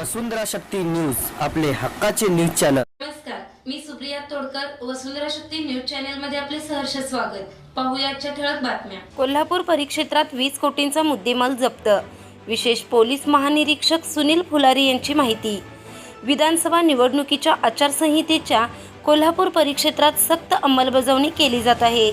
वसुंधरा Shakti news आपले हक्काचे news channel. नमस्कार मी सुप्रिया तोडकर वसुंधरा शक्ती न्यूज चॅनलमध्ये आपले सहर्ष स्वागत. पाहूया आजच्या ठळक बातम्या. कोल्हापूर परिक्षेत्रात वीस कोटींचा मुद्देमाल जप्त. विशेष पोलीस महानिरीक्षक सुनील फुलारी यांची माहिती. विधानसभा निवडणुकीच्या आचारसंहितेच्या कोल्हापूर परिक्षेत्रात सक्त अंमलबजावणी केली जात आहे.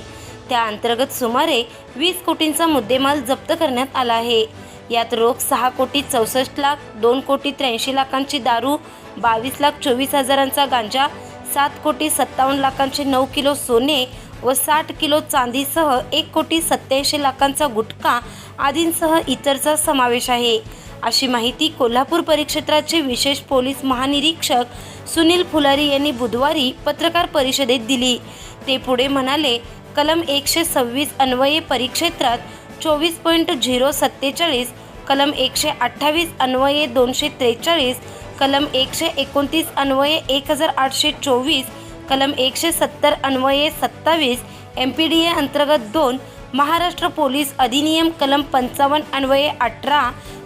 त्या अंतर्गत सुमारे वीस कोटींचा मुद्देमाल जप्त करण्यात आला आहे. यात रोख सहा कोटी चौसष्ट लाख दोन कोटी त्र्याऐंशी लाखांची दारू बावीस लाख चोवीस हजारांचा गांजा सात कोटी सत्तावन्न लाखांचे नऊ किलो सोने व साठ किलो चांदीसह एक कोटी सत्याऐंशी लाखांचा गुटखा आदींसह इतरचा समावेश आहे. अशी माहिती कोल्हापूर परिक्षेत्राचे विशेष पोलीस महानिरीक्षक सुनील फुलारी यांनी बुधवारी पत्रकार परिषदेत दिली. ते पुढे म्हणाले कलम एकशे सव्वीस अन्वये परिक्षेत्रात चोवीस पॉईंट झिरो सत्तेचाळीस कलम एकशे अठ्ठावीस अन्वये दोनशे त्रेचाळीस कलम एकशे एकोणतीस अन्वये एक हजार आठशे चोवीस कलम एकशे सत्तर अन्वये सत्तावीस एम पी डी ए अंतर्गत दोन महाराष्ट्र पोलीस अधिनियम कलम पंचावन्न अन्वये अठरा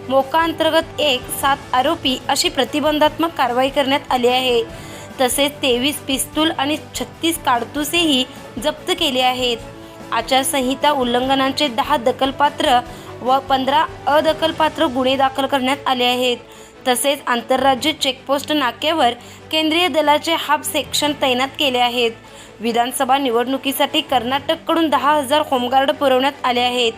मोका अंतर्गत एक सात आरोपी अशी प्रतिबंधात्मक कारवाई करण्यात आली आहे. तसेच तेवीस पिस्तूल आणि छत्तीस काडतुसेही जप्त केले आहेत. आचारसंहिता उल्लंघनांचे दहा दखलपात्र व पंधरा अदखलपात्र गुन्हे दाखल करण्यात आले आहेत. तसेच आंतरराज्य चेकपोस्ट नाक्यावर केंद्रीय दलाचे हाफ सेक्शन तैनात केले आहेत. विधानसभा निवडणुकीसाठी कर्नाटककडून दहा हजार होमगार्ड पुरवण्यात आले आहेत.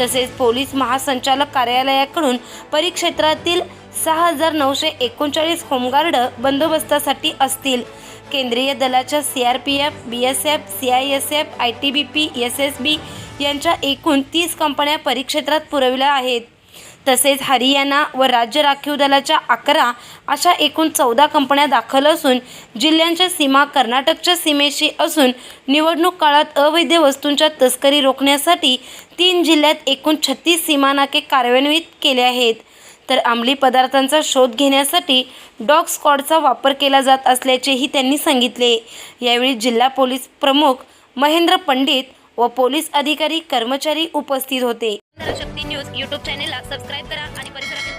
तसेच पोलीस महासंचालक कार्यालयाकडून परिक्षेत्रातील सहा हजार नऊशे एकोणचाळीस होमगार्ड बंदोबस्तासाठी असतील. केंद्रीय दलाच्या C R P F B S F C I S F I T B P S S B यांच्या एकूण तीस कंपन्या परिक्षेत्रात पुरविल्या आहेत. तसेच हरियाणा व राज्य राखीव दलाच्या अकरा अशा एकूण चौदा कंपन्या दाखल असून जिल्ह्यांच्या सीमा कर्नाटकच्या सीमेशी असून निवडणूक काळात अवैध वस्तूंच्या तस्करी रोखण्यासाठी तीन जिल्ह्यात एकूण छत्तीस सीमानाके कार्यान्वित केले आहेत. तर अंमली पदार्थांचा शोध घेण्यासाठी डॉग स्क्वॉडचा वापर केला जात असल्याचेही त्यांनी सांगितले. यावेळी जिल्हा पोलीस प्रमुख महेंद्र पंडित व पोलीस अधिकारी कर्मचारी उपस्थित होते. न्यूज यूट्यूब चॅनेलला सबस्क्राईब करा आणि परिसरातील